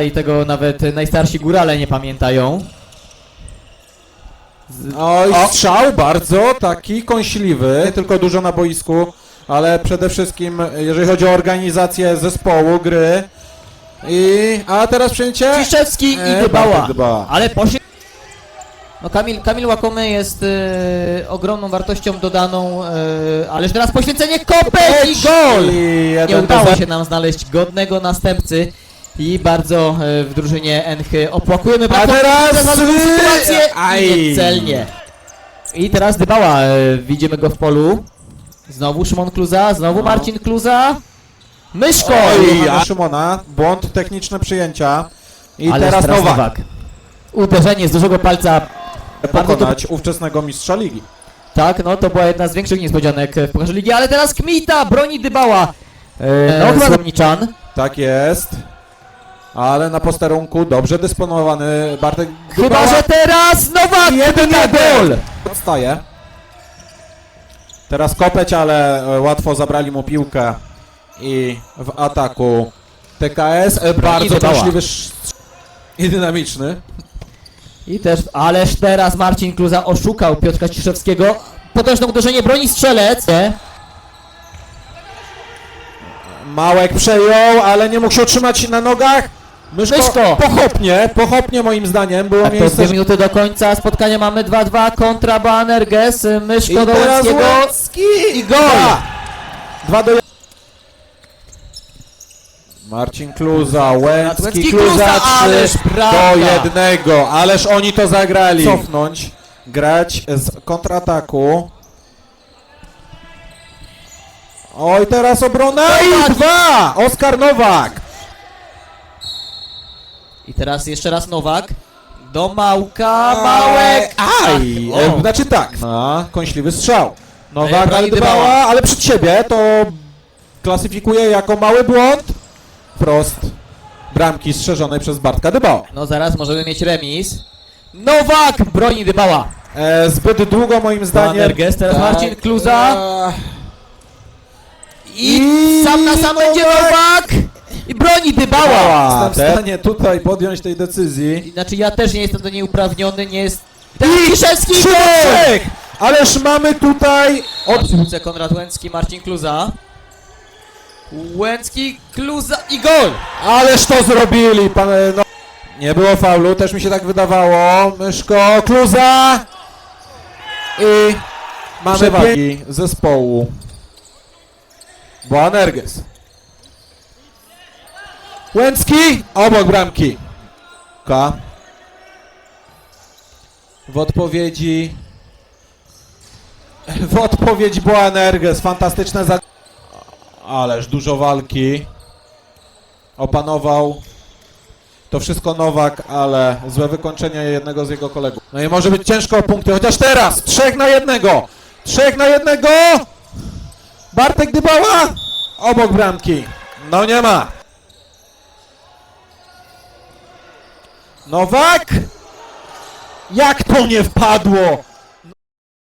i tego nawet najstarsi górale nie pamiętają. Z- Oj, strzał bardzo taki kąśliwy, nie tylko dużo na boisku, ale przede wszystkim jeżeli chodzi o organizację zespołu, gry. I, a teraz przyjęcie? Ciszewski E, i Dybała. Bartek Dybała. Ale posie... No Kamil, Kamil Łakomy jest e, ogromną wartością dodaną, e, ależ teraz poświęcenie kopek i gol! I Nie jeden do udało zera. się nam znaleźć godnego następcy i bardzo e, w drużynie Enchy opłakujemy A brawo teraz wy- sytuację Aj. i niecelnie. I teraz Dybała, e, widzimy go w polu. Znowu Szymon Kluza, znowu No. Marcin Kluza. Myszko! Oj, a Szymona, błąd techniczne przyjęcia. I Ależ teraz Nowak. Uderzenie z dużego palca. Bardzo Pokonać ówczesnego mistrza ligi. Tak, no to była jedna z większych niespodzianek w Pucharze Ligi, ale teraz Kmita broni Dybała. E, no no Słomniczan. Tak jest. Ale na posterunku dobrze dysponowany Bartek Chyba, Dybała. że teraz Nowak! Jeden jeden. gol! Odstaje. Teraz kopeć, ale e, łatwo zabrali mu piłkę i w ataku TKS e, bardzo Dybała. możliwy sz- i dynamiczny. I też, ależ teraz Marcin Kluza oszukał Piotrka Ciszewskiego. Potężne uderzenie, broni strzelec. Nie. Małek przejął, ale nie mógł się utrzymać na nogach. Myszko, Myszko. pochopnie, pochopnie moim zdaniem było A to miejsce. dwie minuty do końca spotkania mamy 2-2 kontra Banerges, I Myszko do teraz. Łęcki i gol. Dwa. Dwa do Marcin Kluza, Łęcki, Łęcki, Kluza, Kluza, trzy ależ do jednego, ależ oni to zagrali. Cofnąć, grać z kontrataku. Oj, teraz obrona i dwa! Oskar Nowak. I teraz jeszcze raz Nowak. Do Małka, Małek. Aj! O. E, Znaczy tak. A, kąśliwy strzał. Nowak, broni ale Dybała. Dybała, ale przed siebie to klasyfikuje jako mały błąd. Wprost bramki strzeżonej przez Bartka Dybała. No zaraz możemy mieć remis. Nowak broni Dybała. E, zbyt długo moim zdaniem. Banerges, teraz Tak. Marcin Kluza. E, I, I sam na sam będzie Nowak. Nowak. I broni Dybała. Jestem w stanie tutaj podjąć tej decyzji. Znaczy ja też nie jestem do niej uprawniony, nie jest... Ciszewski! Trzy do trzech! Ależ mamy tutaj od Od piłce Konrad Łęcki, Marcin Kluza. Łęcki, Kluza i gol! Ależ to zrobili, pan, no. Nie było faulu, też mi się tak wydawało. Myszko, Kluza i mamy przewagi zespołu. Boanerges. Łęcki obok bramki. K. W odpowiedzi w odpowiedź Boanerges. Fantastyczne za... Ależ dużo walki. Opanował to wszystko Nowak, ale złe wykończenie jednego z jego kolegów. No i może być ciężko o punkty, chociaż teraz! Trzech na jednego! Trzech na jednego! Bartek Dybała! Obok bramki. No nie ma. Nowak! Jak to nie wpadło?